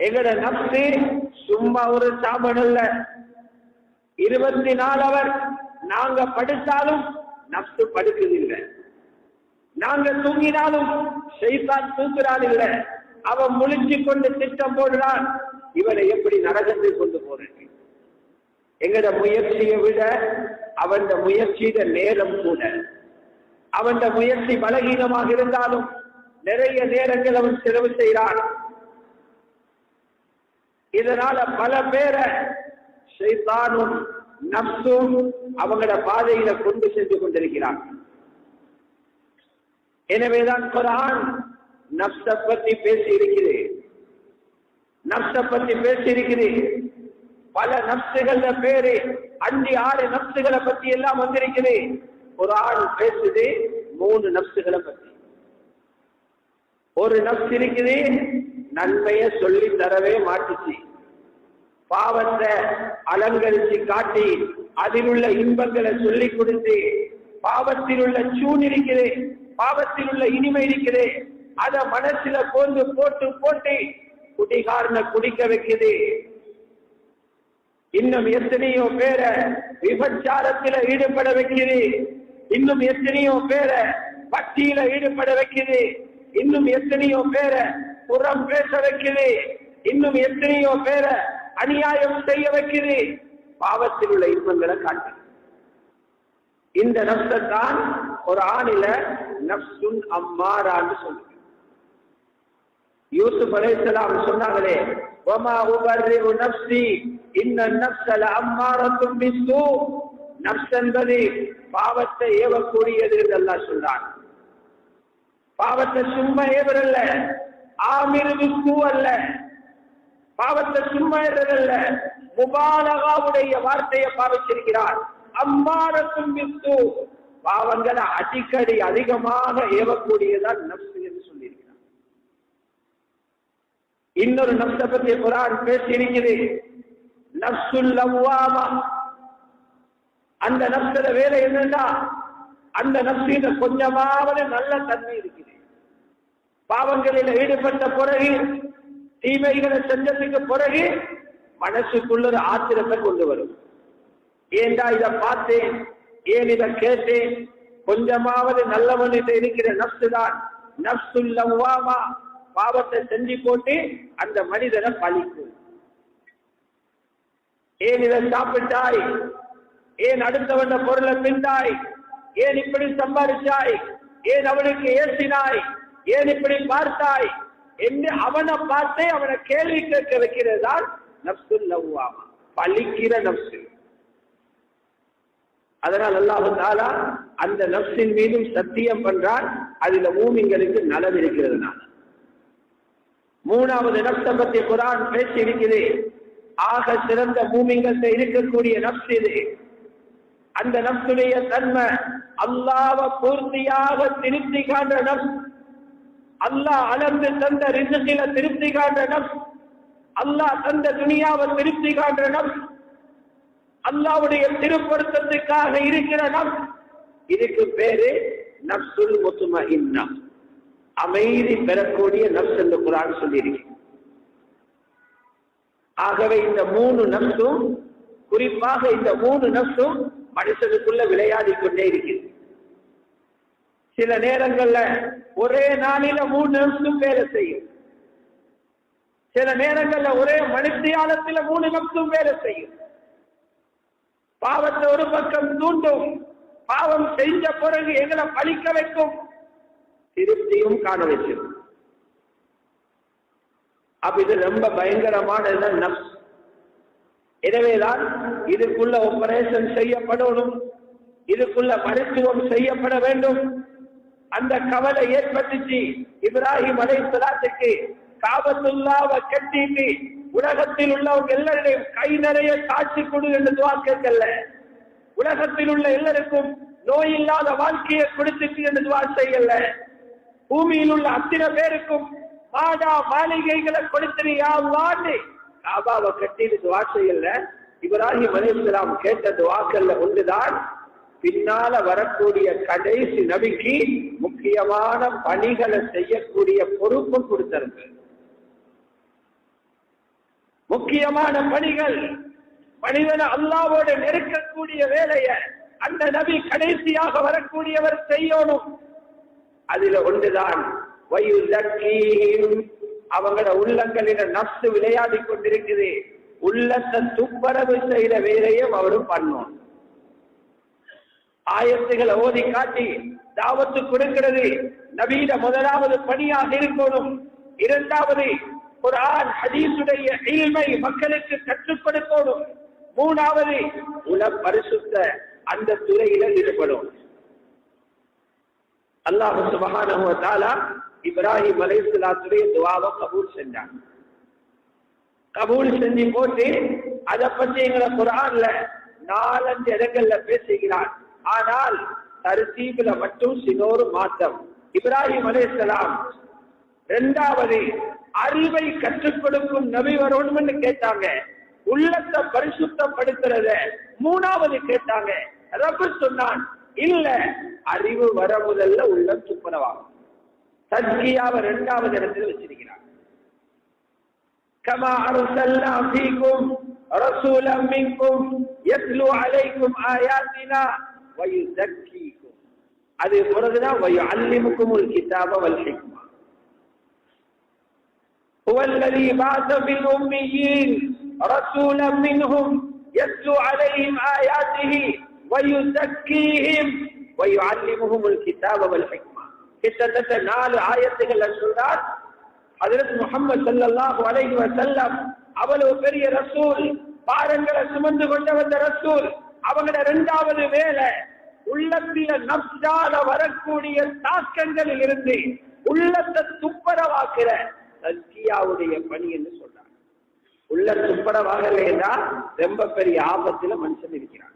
எங்கட நப்சு சும்மா ஒரு சாமன் அல்ல இருபத்தி நாலு அவர் நாங்க படுத்தாலும் நப்சு படுக்குதில்லை. நாங்க தூங்கினாலும் செய்தான் தூங்குறான் இல்ல அவன் முழிச்சு கொண்டு திட்டம் போடுறான். இவனை எப்படி நரகத்தை கொண்டு போறேன் எங்கட முயற்சியை விட அவன் முயற்சியிட நேரம் கூட. அவன் முயற்சி பலகீனமாக இருந்தாலும் நிறைய நேரங்கள் அவன் செலவு செய்கிறான் இதனால பல பேரை சைத்தானும் நப்சும் அவங்களோட பாதையில கொண்டு சென்று கொண்டிருக்கிறான். எனவேதான் குரான் நப்ச பத்தி பேசி இருக்குது நப்ச பத்தி பேசி இருக்குது பல நப்சுகள பேரு அஞ்சு ஆறு நப்சுகளை பத்தி எல்லாம் வந்திருக்குது குரான் பேசுது மூணு நப்சுகளை பத்தி. ஒரு நப்ஸ் இருக்குது நன்மைய சொல்லி தரவே மாட்டுச்சு. பாவத்தை அலங்கரிச்சு காட்டி அதில் உள்ள இன்பங்களை சொல்லி கொடுத்து பாவத்தில் உள்ள சூன் இருக்குது பாவத்தில் உள்ள இனிமை இருக்குது அத மனசுல கோந்து போட்டு போட்டு குடிகாரனை குடிக்க வைக்குது. இன்னும் எத்தனையோ பேரை விபச்சாரத்தில ஈடுபட வைக்குது. இன்னும் எத்தனையோ பேரை பக்தியில ஈடுபட வைக்குது. இன்னும் எத்தனையோ பேரை புறம் பேச வைக்குது இன்னும் எத்தனையோ பேரை அநியாயம் செய்ய வைக்குது பாவத்தில் உள்ள இன்பங்களை காட்டு. இந்த நப்சத்தான் ஒரு ஆணில நப்சுன் அம்மாரான்னு சொல்லுங்க யூசுப் அலைஹிஸ்ஸலாம் சொன்னாங்களே ஒமா உபர்ரிஉ நஃப்ஸி இன்ன நப்சல அம்மாரத்தும் பிசு நஃப்ஸ் என்பது பாவத்தை ஏவக்கூடியது என்றெல்லாம் அல்லாஹ் சொல்றான். பாவத்தை சும்மா ஏவரல்ல. ஆமிரு பூ அல்ல. பாவத்தை சும்மா ஏறதல்ல முபாலகாவுடைய வார்த்தையை பாவிச்சிருக்கிறார். அம்மாரத்தும் பிஸ்ஸூ பாவங்களை அடிக்கடி அதிகமாக ஏவக்கூடியதான் நப்சு என்று சொல்லியிருக்கிறார். இன்னொரு நப்ச பற்றி குரான் பேசியிருக்கிறது. இருக்குது நப்சுல் லவ்வாமா. அந்த நப்சல வேலை என்னன்னா அந்த நப்சில கொஞ்சமாவது நல்ல தன்மை இருக்கு. பாவங்களில் ஈடுபட்ட பிறகு தீமைகளை செஞ்சதுக்கு பிறகு மனசுக்குள்ள ஒரு ஆத்திரத்தை கொண்டு வரும். ஏண்டா இதை பார்த்தேன்? ஏன் இதை கேட்டேன்? கொஞ்சமாவது நல்லவனிட்ட இருக்கிற நப்சு தான் நப்சுல்லவாமா பாவத்தை செஞ்சு போட்டு அந்த மனிதனை பழிக்கும். ஏன் இதை சாப்பிட்டாய்? ஏன் அடுத்தவன பொருளை திண்டாய் ஏன் இப்படி சம்பாதிச்சாய் ஏன் அவனுக்கு ஏசினாய்? ஏன் இப்படி பார்த்தாய்? என்று அவனை பார்த்தே அவனை கேள்வி கேட்க வைக்கிறது தான் நப்சுல்லவாமா பழிக்கிற நப்சு. அதனால் அல்லாஹு தாலா அந்த நப்சின் மீதும் சத்தியம் பண்றான். அதுல மூமிங்களுக்கு நலன் இருக்கிறதுனால மூணாவது நப்சை பத்தி குரான் பேசி இருக்குது ஆக சிறந்த மூமிங்கள்ட்ட இருக்கக்கூடிய நப்ஸ் இது. அந்த நப்சுடைய தன்மை அல்லாவ பூர்த்தியாக திருப்தி காண்ற நப்ஸ் அல்லாஹ் அளந்து தந்த ரிசுகில திருப்தி காண்ற அல்லாஹ் தந்த துணியாவை திருப்தி காண்ற நப்ஸ் அல்லாவுடைய திருப்பொருத்தத்துக்காக இருக்கிற நம் இதுக்கு பேரு நப்சுல் முத்தும இன்னம் அமைதி பெறக்கூடிய நப்ஸ் என்று குரான் சொல்லியிருக்கேன் ஆகவே இந்த மூணு நப்சும் குறிப்பாக இந்த மூணு நப்சும் மனுஷனுக்குள்ள விளையாடி கொண்டே சில நேரங்கள்ல ஒரே நாளில மூணு நிமிஷம் வேலை செய்யும். சில நேரங்கள்ல ஒரே மனுஷியாலத்துல மூணு நிமிஷம் வேலை செய்யும். பாவத்தை ஒரு பக்கம் தூண்டும். பாவம் செஞ்ச பிறகு எங்களை பழிக்க வைக்கும். திருப்தியும் காண வச்சிடும் அப்ப இது ரொம்ப பயங்கரமான நப்ஸ். எனவேதான் இதுக்குள்ள ஆபரேஷன் செய்யப்படணும். இதுக்குள்ள மருத்துவம் செய்யப்பட வேண்டும். அந்த கவலை ஏற்பட்டுச்சு. இப்ராஹிம் அலைஹிஸ்ஸலாத்துக்கு காபத்துல்லாவ கட்டிட்டு உலகத்தில் உள்ளவங்க எல்லாரையும் கை நிறைய காட்சி கொடு என்று துவா கேட்கல. உலகத்தில் உள்ள எல்லாருக்கும் நோய் இல்லாத வாழ்க்கையை கொடுத்துட்டு என்று துவா செய்யல. பூமியில் உள்ள அத்தனை பேருக்கும் மாடா மாளிகைகளை கொடுத்திரியாவான்னு காபாவை கட்டிட்டு துவா செய்யல. இப்ராஹிம் அலைஹிஸ்ஸலாம் கேட்ட துவாக்கல்ல ஒன்றுதான் பின்னால வரக்கூடிய கடைசி நபிக்கு முக்கியமான பணிகளை செய்யக்கூடிய பொறுப்பும் கொடுத்திருக்கு. முக்கியமான பணிகள் மனிதனை அல்லாவோடு நெருக்கக்கூடிய வேலைய அந்த நபி கடைசியாக வரக்கூடியவர் செய்யணும். அதுல ஒன்றுதான் வயுதக்கீம். அவங்களோட உள்ளங்களில நப்சு விளையாடி கொண்டிருக்குது. உள்ளத்தை துப்பரவு செய்த வேலையும் அவரும் பண்ணும் ஆயத்துகளை ஓதி காட்டி தாவத்து கொடுக்கிறது நவீன முதலாவது பணியாக இருக்கணும். இரண்டாவது குரான் ஹதீசுடைய இல்மை மக்களுக்கு கற்றுக் கொடுக்கணும் மூணாவது உல பரிசுத்த அந்த துறையில ஈடுபடும். அல்லாஹ் சுபஹானஹு வ தஆலா இப்ராஹிம் அலைஹிஸ்ஸலாத்துடைய துஆவை கபூல் செஞ்சான். கபூல் செஞ்சு போட்டு அதை பத்தி எங்களை குரான்ல நாலஞ்சு இடங்கள்ல பேசுகிறான். ஆனால் தரிசீபில மட்டும் சினோரு மாற்றம் இப்ராஹிம் அலைஹிஸ்ஸலாம் இரண்டாவது அறிவை கற்றுக் கொடுக்கும் நபி வரணும்னு கேட்டாங்க உள்ளத்தை பரிசுத்தப்படுத்துறத மூணாவது கேட்டாங்க ரப்பு சொன்னான் இல்ல அறிவு வர முதல்ல உள்ளம் துப்புரவாகும் தஸ்கியாவை இரண்டாவது இடத்தில் வச்சிருக்கிறார் كما أرسلنا فيكم رسولا منكم يتلو عليكم آياتنا ويزكيكم அது பிறகுதான் ويعلمكم الكتاب والحكمة هو الذي بعث في الأميين رسولا منهم يتلو عليهم آياته ويزكيهم ويعلمهم الكتاب والحكمة கிட்டத்தட்ட நாலு ஆயத்துகள் சொல்றார் ஹதரத் முகமது ஸல்லல்லாஹு அலைஹி வஸல்லம் அவ்வளவு பெரிய ரசூல் பாரங்களை சுமந்து கொண்ட வந்த ரசூல் அவங்களோட இரண்டாவது வேலை உள்ளத்தில நப்சால வரக்கூடிய தாக்கங்களில் இருந்து உள்ளத்தை துப்பரவாக்குற தஸ்கியாவுடைய பணி என்று சொல்றாங்க. உள்ள துப்பரவாகலைன்னா ரொம்ப பெரிய ஆபத்துல மனுஷன் இருக்கிறான்.